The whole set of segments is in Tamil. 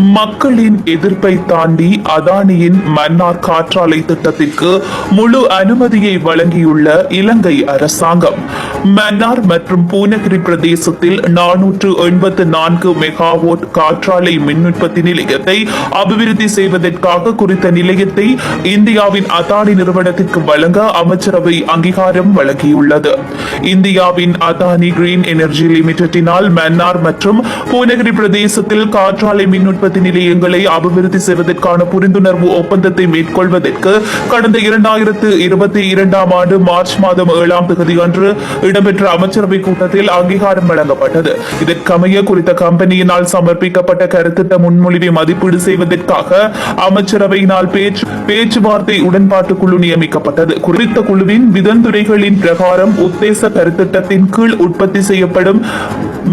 மக்களின் எதிர்ப்பை தாண்டி அதானியின் மன்னார் காற்றாலை திட்டத்திற்கு முழு அனுமதியை வழங்கியுள்ள இலங்கை அரசாங்கம். மன்னார் மற்றும் பூனகிரி பிரதேசத்தில் நானூற்று எண்பத்து நான்கு மெகாவோட் காற்றாலை மின் உற்பத்தி நிலையத்தை அபிவிருத்தி செய்வதற்காக குறித்த நிலையத்தை இந்தியாவின் அதானி நிறுவனத்திற்கு வழங்க அமைச்சரவை அங்கீகாரம் வழங்கியுள்ளது. இந்தியாவின் அதானி கிரீன் எனர்ஜி லிமிடெட்டினால் மன்னார் மற்றும் பூனகிரி பிரதேசத்தில் காற்றாலை மின் உற்பத்தி நிலையங்களை அபிவிருத்தி செய்வதற்கான புரிந்துணர்வு ஒப்பந்தத்தை மேற்கொள்வதற்கு கடந்த இரண்டாயிரத்து இருபத்தி இரண்டாம் ஆண்டு மார்ச் மாதம் ஏழாம் தேதி அன்று இடம்பெற்ற அமைச்சரவை கூட்டத்தில் அங்கீகாரம் வழங்கப்பட்டது. இதற்கமைய குறித்த கம்பெனியினால் சமர்ப்பிக்கப்பட்ட கருத்திட்ட முன்மொழிவை மதிப்பீடு செய்வதற்காக அமைச்சரவையினால் பேச்சு பேச்சுவார்த்தை உடன்பாட்டு குழு நியமிக்கப்பட்டது. குறித்த குழுவின் விதந்துரைகளின் பிரகாரம் உத்தேச கருத்திட்டத்தின் கீழ் உற்பத்தி செய்யப்படும்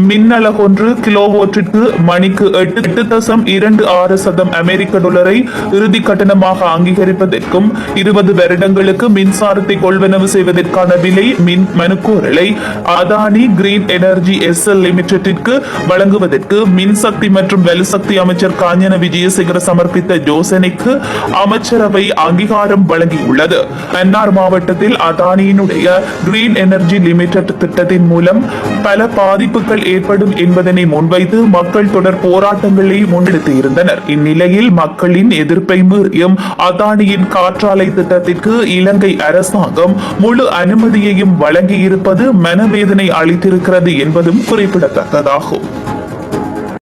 மின்னலகொன்று கிலோவோட்டிற்கு மணிக்கு எட்டு எட்டு தசம் இரண்டு ஆறு சதம் அமெரிக்க டாலரை இறுதி கட்டணமாக அங்கீகரிப்பதற்கும் இருபது வருடங்களுக்கு மின்சாரத்தை கொள்வனவு செய்வதற்கான விலை மின் மனுக்கோரலை Adani green energy S L லிமிடெட்டிற்கு வழங்குவதற்கு மின்சக்தி மற்றும் வலுசக்தி அமைச்சர் காஞ்சன விஜயசேகர சமர்ப்பித்த யோசனைக்கு அமைச்சரவை அங்கீகாரம் வழங்கியுள்ளது. மன்னார் மாவட்டத்தில் அதானியினுடைய கிரீன் எனர்ஜி லிமிடெட் திட்டத்தின் மூலம் பல பாதிப்புகள் ஏற்படும் என்பதனை முன்வைத்து மக்கள் தொடர் போராட்டங்களை முன் முன்னெடுத்து இருந்தனர். இந்நிலையில் மக்களின் எதிர்ப்பை மீறியும் அதானியின் காற்றாலை திட்டத்திற்கு இலங்கை அரசாங்கம் முழு அனுமதியையும் வழங்கியிருப்பது மனவேதனை அளித்திருக்கிறது என்பதும் குறிப்பிடத்தக்கதாகும்.